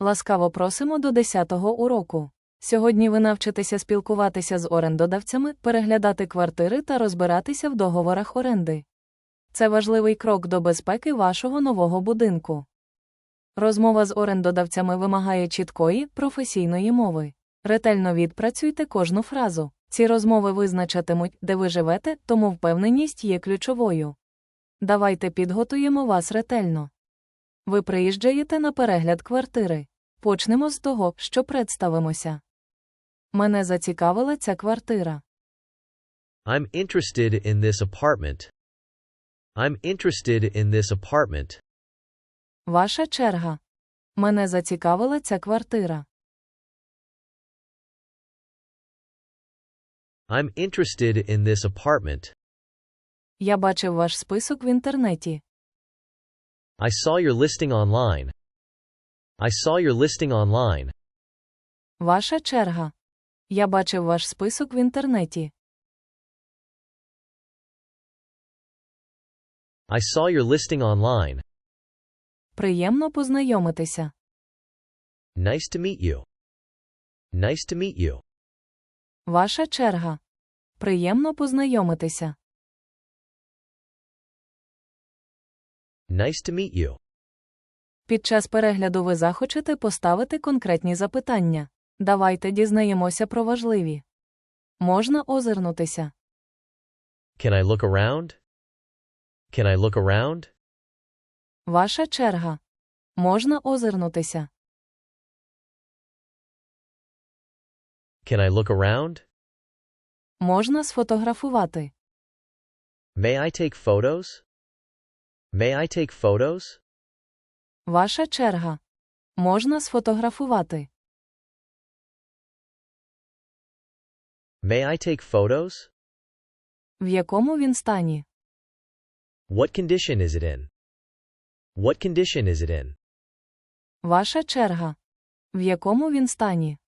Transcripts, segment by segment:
Ласкаво просимо до 10-го уроку. Сьогодні ви навчитеся спілкуватися з орендодавцями, переглядати квартири та розбиратися в договорах оренди. Це важливий крок до безпеки вашого нового будинку. Розмова з орендодавцями вимагає чіткої, професійної мови. Ретельно відпрацюйте кожну фразу. Ці розмови визначатимуть, де ви живете, тому впевненість є ключовою. Давайте підготуємо вас ретельно. Ви приїжджаєте на перегляд квартири. Почнемо з того, що представимося. Мене зацікавила ця квартира. I'm interested in this apartment. I'm interested in this apartment. Ваша черга. Мене зацікавила ця квартира. I'm interested in this apartment. Я бачив ваш список в інтернеті. I saw your listing online. I saw your listing online. Ваша черга. Я бачив ваш список в інтернеті. I saw your listing online. Приємно познайомитися. Nice to meet you. Nice to meet you. Ваша черга. Приємно познайомитися. Nice to meet you. Під час перегляду ви захочете поставити конкретні запитання. Давайте дізнаємося про важливі. Можна озирнутися. Can I look around? Can I look around? Ваша черга. Можна озирнутися. Can I look around? Можна сфотографувати. May I take photos? May I take photos? Ваша черга. Можна сфотографувати. May I take photos? В якому він стані? What condition is it in? What condition is it in? Ваша черга. В якому він стані?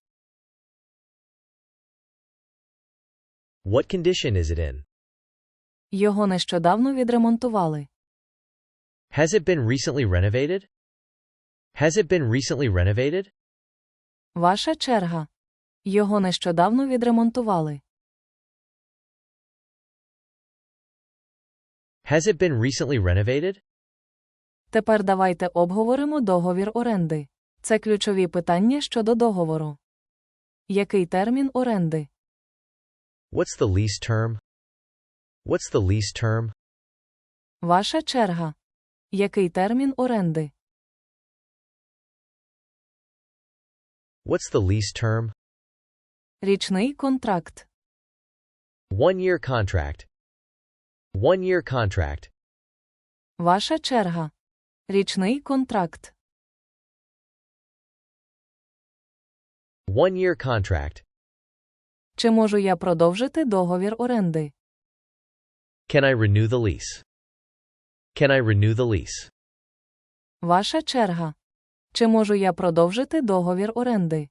What condition is it in? Його нещодавно відремонтували. Has it been recently renovated? Has it been recently renovated? Ваша черга. Його нещодавно відремонтували. Has it been recently renovated? Тепер давайте обговоримо договір оренди. Це ключові питання щодо договору. Який термін оренди? What's the lease term? What's the lease term? Ваша черга. Який термін оренди? What's the lease term? Річний контракт. One year contract. One year contract. Ваша черга. Річний контракт. One year contract. Чи можу я продовжити договір оренди? Can I renew the lease? Can I renew the lease? Ваша черга. Чи можу я продовжити договір оренди?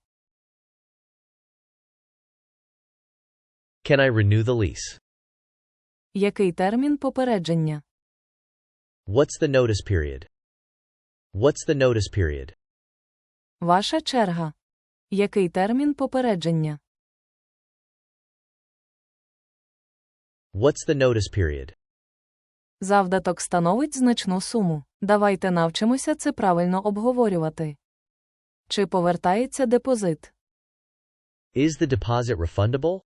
Can I renew the lease? Який термін попередження? What's the notice period? What's the notice period? Ваша черга. Який термін попередження? What's the notice period? Завдаток становить значну суму. Давайте навчимося це правильно обговорювати. Чи повертається депозит? Is the deposit refundable?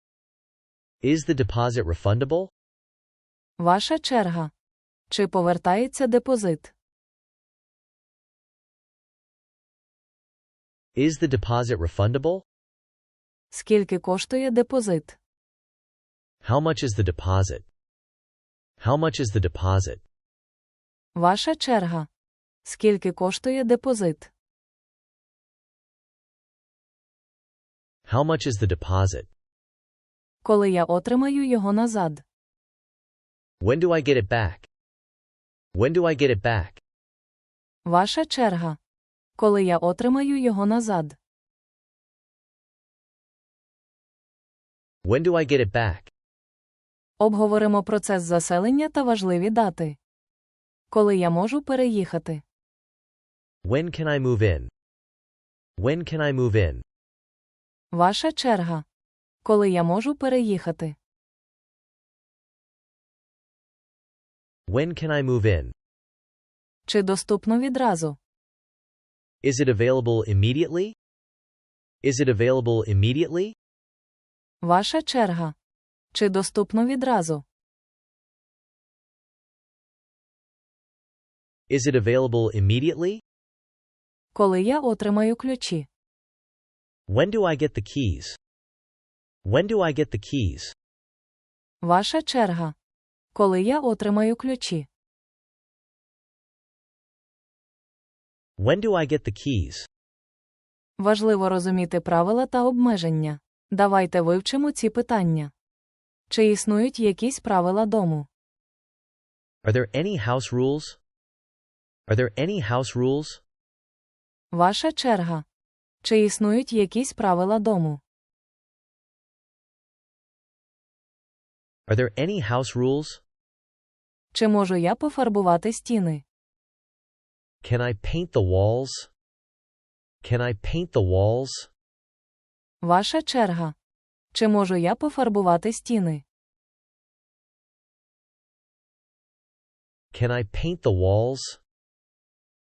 Is the deposit refundable? Ваша черга. Чи повертається депозит? Is the deposit refundable? Скільки коштує депозит? How much is the deposit? How much is the deposit? Ваша черга. Скільки коштує депозит? How much is the deposit? Коли я отримаю його назад? When do I get it back? When do I get it back? Ваша черга. Коли я отримаю його назад? When do I get it back? Обговоримо процес заселення та важливі дати. Коли я можу переїхати? When can I move in? When can I move in? Ваша черга. Коли я можу переїхати? When can I move in? Чи доступно відразу? Is it available immediately? Is it available immediately? Ваша черга. Чи доступно відразу? Is it available immediately? Коли я отримаю ключі? When do I get the keys? When do I get the keys? Ваша черга. Коли я отримаю ключі? When do I get the keys? Важливо розуміти правила та обмеження. Давайте вивчимо ці питання. Чи існують якісь правила дому? Are there any house rules? Are there any house rules? Ваша черга. Чи існують якісь правила дому? Are there any house rules? Чи можу я пофарбувати стіни? Can I paint the walls? Can I paint the walls? Ваша черга. Чи можу я пофарбувати стіни? Can I paint the walls?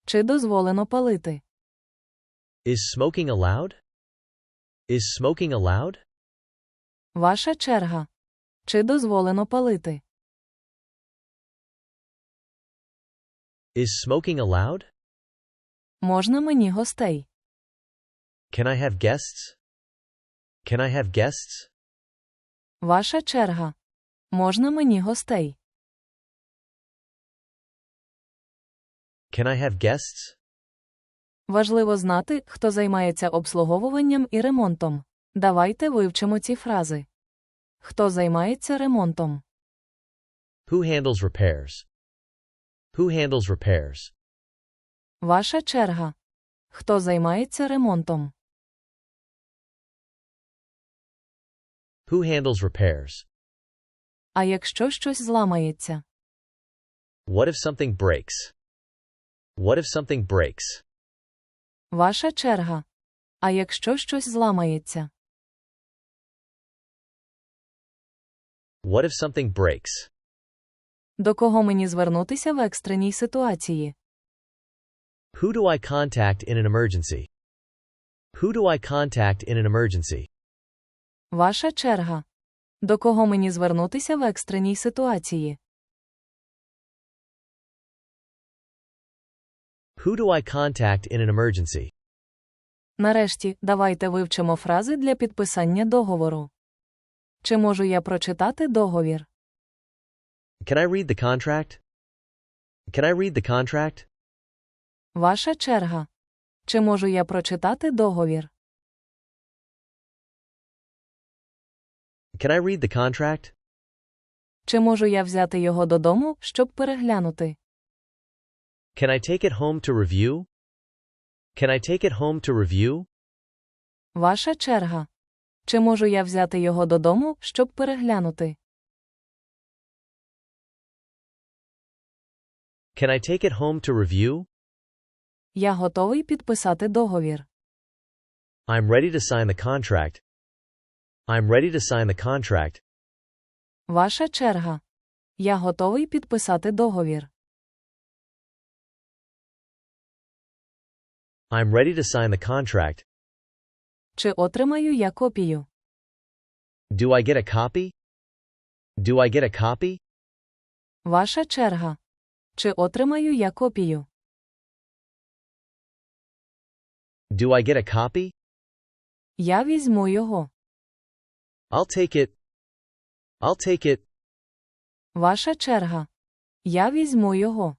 Чи дозволено палити? Is smoking allowed? Is smoking allowed? Ваша черга. Чи дозволено палити? Is smoking allowed? Можна мені гостей? Can I have guests? Can I have guests? Ваша черга. Можна мені гостей? Can I have guests? Важливо знати, хто займається обслуговуванням і ремонтом. Давайте вивчимо ці фрази. Хто займається ремонтом? Who handles repairs? Who handles repairs? Ваша черга. Хто займається ремонтом? Who handles repairs? А якщо щось зламається? What if something breaks? What if something breaks? Ваша черга. А якщо щось зламається? What if something breaks? До кого мені звернутися в екстреній ситуації? Who do I contact in an emergency? Who do I contact in an emergency? Ваша черга. До кого мені звернутися в екстреній ситуації? Who do I contact in an emergency? Нарешті, давайте вивчимо фрази для підписання договору. Чи можу я прочитати договір? Can I read the contract? Can I read the contract? Ваша черга. Чи можу я прочитати договір? Can I read the contract? Чи можу я взяти його додому, щоб переглянути? Can I take it home to review? Can I take it home to review? Ваша черга. Чи можу я взяти його додому, щоб переглянути? Can I take it home to review? Я готовий підписати договір. I'm ready to sign the contract. I'm ready to sign the contract. Ваша черга. Я готовий підписати договір. I'm ready to sign the contract. Чи отримаю я копію? Do I get a copy? Do I get a copy? Ваша черга. Чи отримаю я копію? Do I get a copy? Я візьму його. I'll take it. I'll take it. Ваша черга. Я візьму його.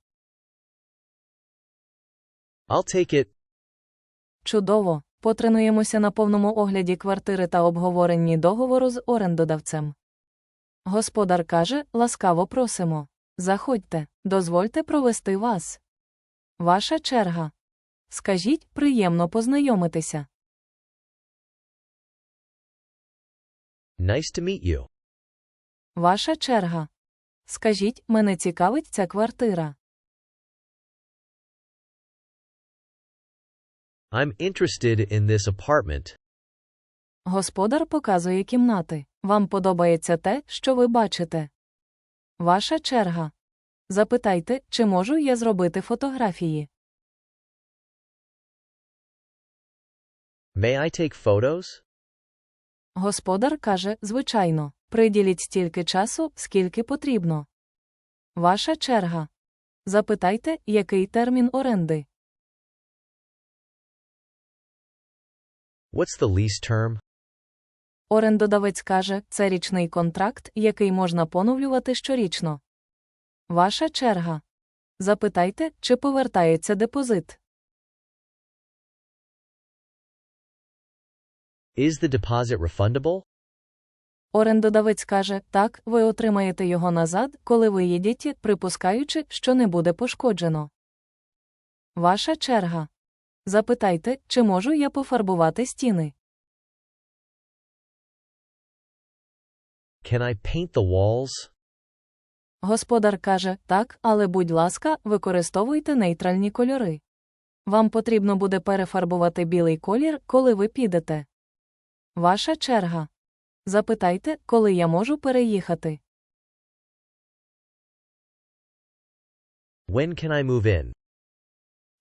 I'll take it. Чудово. Потренуємося на повному огляді квартири та обговоренні договору з орендодавцем. Господар каже, ласкаво просимо. Заходьте, дозвольте провести вас. Ваша черга. Скажіть, приємно познайомитися. Nice to meet you. Ваша черга. Скажіть, мене цікавить ця квартира. I'm interested in this apartment. Господар показує кімнати. Вам подобається те, що ви бачите. Ваша черга. Запитайте, чи можу я зробити фотографії. May I take photos? Господар каже, звичайно, приділіть стільки часу, скільки потрібно. Ваша черга. Запитайте, який термін оренди. What's the lease term? Орендодавець каже, це річний контракт, який можна поновлювати щорічно. Ваша черга. Запитайте, чи повертається депозит. Is the deposit refundable? Орендодавець каже, так, ви отримаєте його назад, коли виїдете, припускаючи, що не буде пошкоджено. Ваша черга. Запитайте, чи можу я пофарбувати стіни. Can I paint the walls? Господар каже, так, але будь ласка, використовуйте нейтральні кольори. Вам потрібно буде перефарбувати білий колір, коли ви підете. Ваша черга. Запитайте, коли я можу переїхати. When can I move in?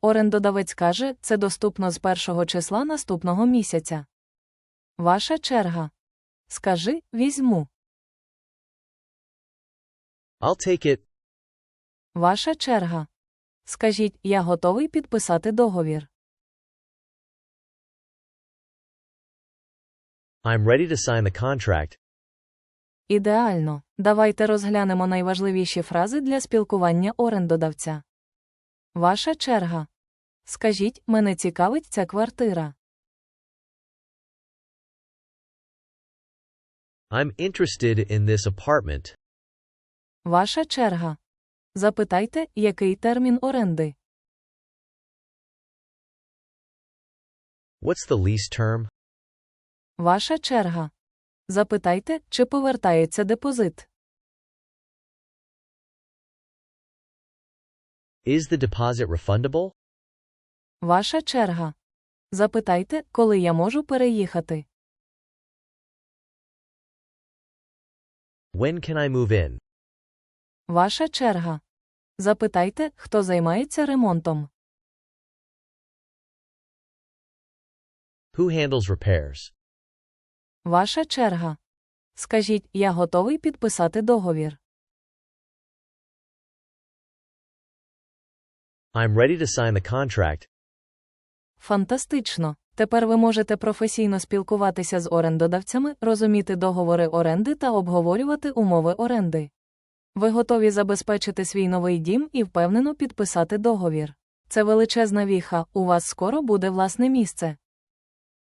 Орендодавець каже, це доступно з першого числа наступного місяця. Ваша черга. Скажи, візьму. I'll take it. Ваша черга. Скажіть, я готовий підписати договір. I'm ready to sign the contract. Ідеально. Давайте розглянемо найважливіші фрази для спілкування орендодавця. Ваша черга. Скажіть, мене цікавить ця квартира. I'm interested in this apartment. Ваша черга. Запитайте, який термін оренди. What's the lease term? Ваша черга. Запитайте, чи повертається депозит. Is the deposit refundable? Ваша черга. Запитайте, коли я можу переїхати. When can I move in? Ваша черга. Запитайте, хто займається ремонтом. Who handles repairs? Ваша черга. Скажіть, я готовий підписати договір. I'm ready to sign the contract. Фантастично! Тепер ви можете професійно спілкуватися з орендодавцями, розуміти договори оренди та обговорювати умови оренди. Ви готові забезпечити свій новий дім і впевнено підписати договір. Це величезна віха, у вас скоро буде власне місце.